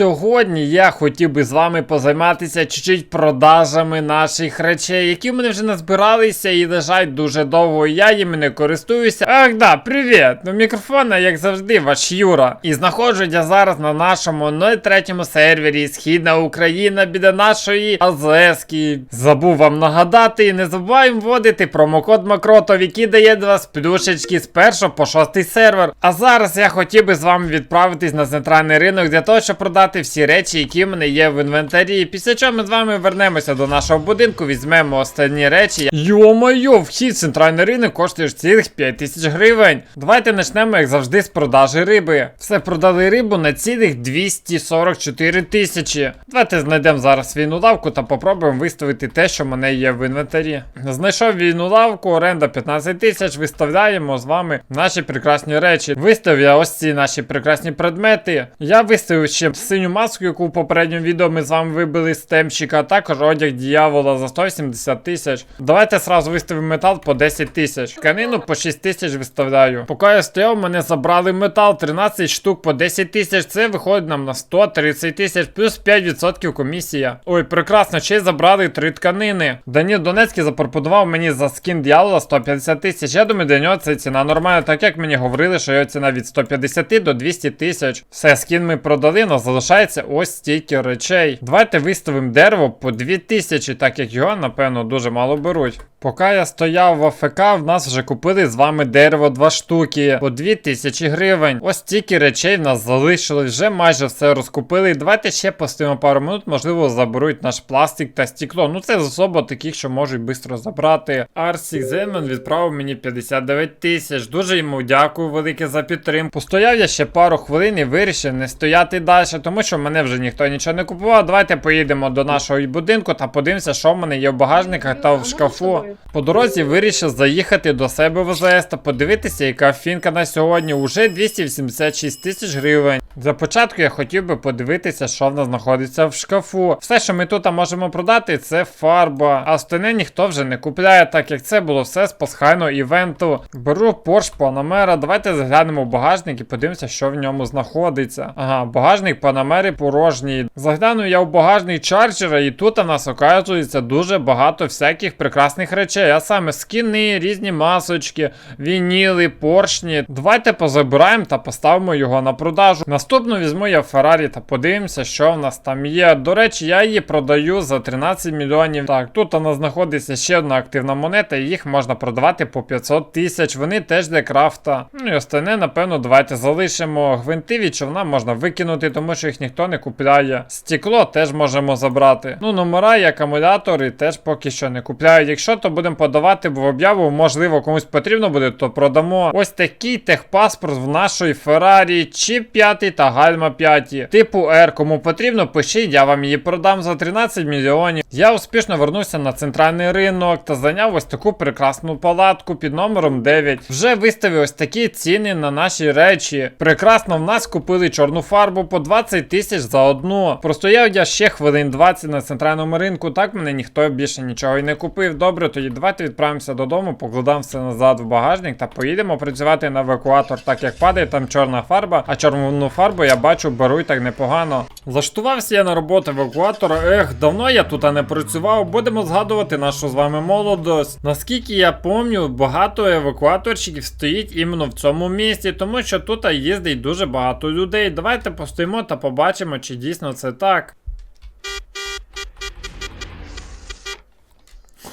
Сьогодні я хотів би з вами позайматися чуть-чуть продажами наших речей, які в мене вже назбиралися і лежать дуже довго. Я їм не користуюся. Ах, да, привіт! Ну мікрофона, як завжди, ваш Юра. І знаходжусь я зараз на нашому 03 сервері Східна Україна біля нашої АЗСки. Забув вам нагадати і не забуваємо вводити промокод Макротов, який дає до вас плюшечки з 1 по 6 сервер. А зараз я хотів би з вами відправитись на центральний ринок для того, щоб продати всі речі, які в мене є в інвентарі. Після чого ми з вами вернемося до нашого будинку, візьмемо останні речі. Йо-моє, вхід в центральний ринок коштує цілих 5 тисяч гривень. Давайте почнемо, як завжди, з продажі риби. Все продали рибу на цілих 244 тисячі. Давайте знайдемо зараз війну лавку та попробуємо виставити те, що в мене є в інвентарі. Знайшов війну лавку, оренда 15 тисяч, виставляємо з вами наші прекрасні речі. Виставив я ось ці наші прекрасні предмети. Я виставив ще синю маску, яку в попередньому відео ми з вами вибили з темщика, а також одяг дьявола за 180 тисяч. Давайте сразу виставимо метал по 10 тисяч. Тканину по 6 тисяч виставляю. Поки я стояв, мене забрали метал 13 штук по 10 тисяч. Це виходить нам на 130 тисяч плюс 5% комісія. Ой, прекрасно, ще й забрали три тканини. Даніл Донецький запропонував мені за скін дьявола 150 тисяч. Я думаю, для нього це ціна нормальна, так як мені говорили, що його ціна від 150 до 200 тисяч. Все, скін ми продали, але залишається ось стільки речей. Давайте виставимо дерево по 2000, так як його, напевно, дуже мало беруть. Поки я стояв в АФК, в нас вже купили з вами дерево два штуки по 2000 гривень. Ось стільки речей в нас залишилось, вже майже все розкупили. Давайте ще постоїмо пару минут, можливо, заберуть наш пластик та стекло. Ну це з особо таких, що можуть швидко забрати. Арсік Зенмен відправив мені 59 тисяч. Дуже йому дякую велике за підтримку. Постояв я ще пару хвилин і вирішив не стояти далі, тому що мене вже ніхто нічого не купував. Давайте поїдемо до нашого будинку та подивимося, що в мене є в багажниках та в шкафу. По дорозі вирішив заїхати до себе в ОЗС та подивитися, яка фінка на сьогодні уже 286 тисяч гривень. Для початку я хотів би подивитися, що в нас знаходиться в шкафу. Все, що ми тут можемо продати, це фарба. А остальне ніхто вже не купляє, так як це було все з пасхального івенту. Беру Porsche Panamera, давайте заглянемо в багажник і подивимося, що в ньому знаходиться. Ага, багажник Panamera порожній. Загляну я в багажник чарджера, і тут у нас оказується дуже багато всяких прекрасних речей. А саме скіни, різні масочки, вініли, поршні. Давайте позабираємо та поставимо його на продажу. Наступно візьму я Феррарі та подивимося, що в нас там є. До речі, я її продаю за 13 мільйонів. Так, тут у нас знаходиться ще одна активна монета, і їх можна продавати по 500 тисяч. Вони теж для крафта. Ну і остальне, напевно, давайте залишимо. Гвинти від човна можна викинути, тому що їх ніхто не купляє. Стекло теж можемо забрати. Ну, номера і акумулятори теж поки що не купляють. Якщо то будемо подавати в об'яву, можливо, комусь потрібно буде, то продамо. Ось такий техпаспорт в нашої Феррарі, чіп 5 та гальма 5. Типу R. Кому потрібно, пишіть, я вам її продам за 13 мільйонів. Я успішно вернувся на центральний ринок та зайняв ось таку прекрасну палатку під номером 9. Вже виставив ось такі ціни на наші речі. Прекрасно в нас купили чорну фарбу по 20 тисяч за одну. Простояв я ще хвилин 20 на центральному ринку, так мене ніхто більше нічого і не купив. Добре, тоді давайте відправимося додому, покладемо все назад в багажник та поїдемо працювати на евакуатор, так як падає там чорна фарба, а чорну фарбу я бачу, беру і так непогано. Заштувався я на роботу евакуатора. Ех, давно я тут не працював. Будемо згадувати нашу з вами молодость. Наскільки я пам'ятаю, багато евакуаторщиків стоїть іменно в цьому місці, тому що тут їздить дуже багато людей. Давайте постоїмо та побачимо, чи дійсно це так.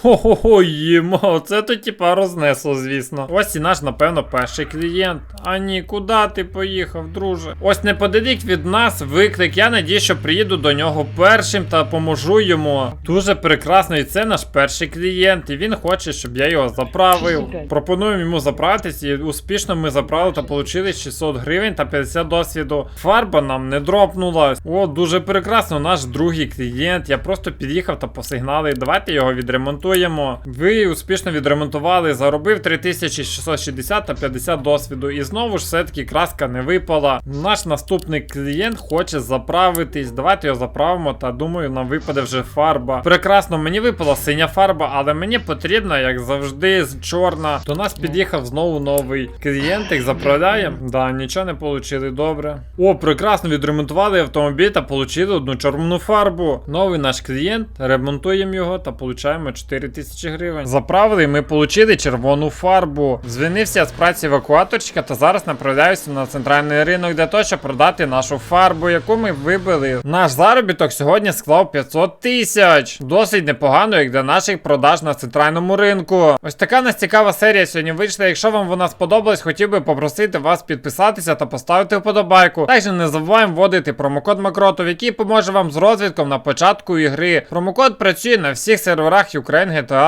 Хо-хо-хо, їмо, це то типа рознесло, звісно. Ось і наш, напевно, перший клієнт. А ні, куди ти поїхав, друже? Ось неподалік від нас виклик. Я надію, що приїду до нього першим та поможу йому. Дуже прекрасно, і це наш перший клієнт. І він хоче, щоб я його заправив. Пропонуємо йому заправитись, і успішно ми заправили та отримали 600 гривень та 50 досвіду. Фарба нам не дропнула. О, дуже прекрасно, наш другий клієнт. Я просто під'їхав та посигналив. Давайте його відремонтуємо. Ремонтуємо. Ви успішно відремонтували, заробив 3660 та 50 досвіду. І знову ж все-таки краска не випала. Наш наступний клієнт хоче заправитись. Давайте його заправимо, та думаю, нам випаде вже фарба. Прекрасно, мені випала синя фарба, але мені потрібна, як завжди, чорна. До нас під'їхав знову новий клієнтик. Заправляємо. Да, нічого не получили добре. О, прекрасно відремонтували автомобіль та отримали одну чорну фарбу. Новий наш клієнт, ремонтуємо його та получаємо 4000 гривень. Заправили, і ми отримали червону фарбу. Звільнився з праці евакуаторчика та зараз направляюся на центральний ринок для того, щоб продати нашу фарбу, яку ми вибили. Наш заробіток сьогодні склав 500 тисяч. Досить непогано, як для наших продаж на центральному ринку. Ось така нас цікава серія сьогодні вийшла. Якщо вам вона сподобалась, хотів би попросити вас підписатися та поставити вподобайку. Також не забуваємо вводити промокод Макротов, який поможе вам з розвідком на початку ігри. Промокод працює на всіх серверах Ген, ГТА.